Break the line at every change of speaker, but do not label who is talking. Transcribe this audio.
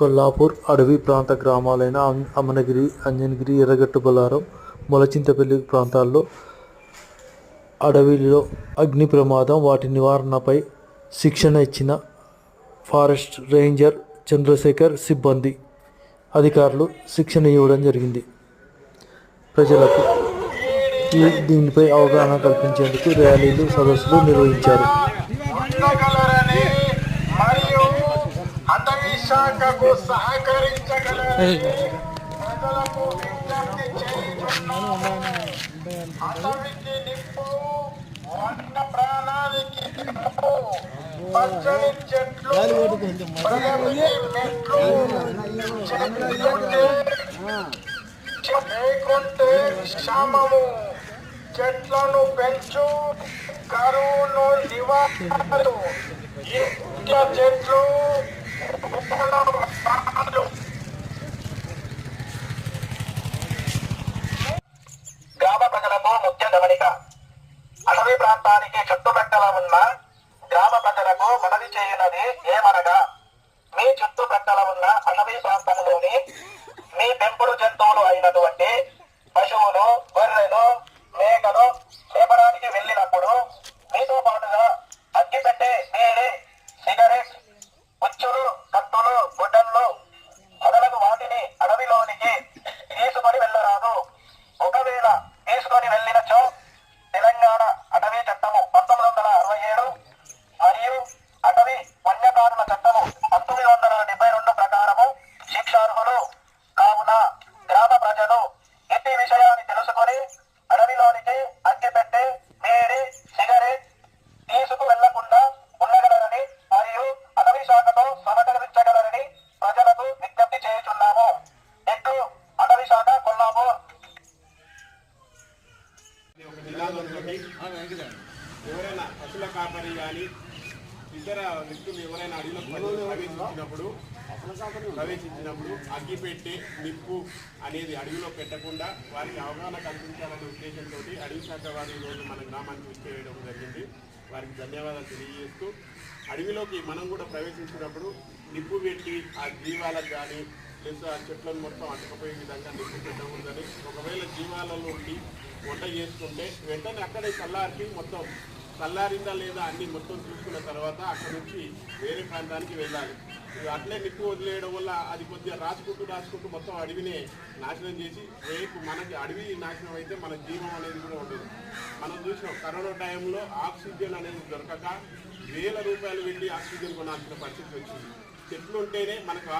కొల్లాపూర్ అడవి ప్రాంత గ్రామాలైన అమనగిరి అంజనగిరి ఎర్రగట్టు బలారం మొలచింతపల్లి ప్రాంతాల్లో అడవిలో అగ్ని ప్రమాదం వాటి నివారణపై శిక్షణ ఇచ్చిన ఫారెస్ట్ రేంజర్ చంద్రశేఖర్ సిబ్బంది అధికారులు శిక్షణ ఇవ్వడం జరిగింది. ప్రజలకు దీనిపై అవగాహన కల్పించేందుకు ర్యాలీలు సదస్సులు నిర్వహించారు
ఉండగలరని మరియు అటవీ శాఖకు సహకరించగలరని ప్రజలకు విజ్ఞప్తి చేయుచున్నాము. అటవీకి నిప్పు వన్య ప్రాణానికి నిప్పు పచ్చని చెట్లు మెట్లు లేకుంటే క్షమము చెట్లను పెంచు కరువును నిత్య చెట్లు. గ్రామ ప్రజలకు ముఖ్య గమనిక. అటవీ ప్రాంతానికి చుట్టుపక్కల ఉన్న గ్రామ ప్రజలకు మనవి చేయనది ఏమనగా మీ చుట్టుపక్కల ఉన్న అటవీ ప్రాంతంలోని మీ పెంపుడు జంతువులు అయినటువంటి గ్రామ ప్రజలు ఇట్టి విషయాన్ని తెలుసుకొని అడవిలోనికి అగ్గిపెట్టి బీడి సిగరెట్ తీసుకు వెళ్ళకుండా ఉండగలరని మరియు అటవీ శాఖతో సహకరించగలరని ప్రజలకు విజ్ఞప్తి చేయుచున్నాము. ఎట్లు? అటవీ శాఖ కొల్లాపూర్.
ఎవరైనా పశువుల కాపరి కానీ ఇతర వ్యక్తులు ఎవరైనా అడవిలో ప్రవేశించినప్పుడు ప్రవేశించినప్పుడు అగ్గి పెట్టి నిప్పు అనేది అడవిలో పెట్టకుండా వారికి అవగాహన కల్పించాలనే ఉద్దేశంతో అడవి శాఖ వారి ఈరోజు మన గ్రామానికి వచ్చేయడం జరిగింది. వారికి ధన్యవాదాలు తెలియజేస్తూ అడవిలోకి మనం కూడా ప్రవేశించినప్పుడు నిప్పు పెట్టి ఆ జీవాలకు కానీ లేదా ఆ చెట్లను మొత్తం అటుకపోయే విధంగా నిప్పు పెట్టకూడదని ఒకవేళ జీవాలలో ఉండి వంట చేసుకుంటే వెంటనే అక్కడే చల్లారికి మొత్తం చల్లారిందా లేదా అన్ని మొత్తం చూసుకున్న తర్వాత అక్కడ నుంచి వేరే ప్రాంతానికి వెళ్ళాలి. అట్లే నిప్పు వదిలేయడం వల్ల అది కొద్దిగా రాసుకుంటూ రాసుకుంటూ మొత్తం అడవినే నాశనం చేసి రేపు మనకి అడవి నాశనం అయితే మన జీవం అనేది కూడా ఉండదు. మనం చూసినాం కరోనా టైంలో ఆక్సిజన్ అనేది దొరకక వేల రూపాయలు వెళ్ళి ఆక్సిజన్ కొనాల్సిన పరిస్థితి వచ్చింది. చెట్లు ఉంటేనే మనకు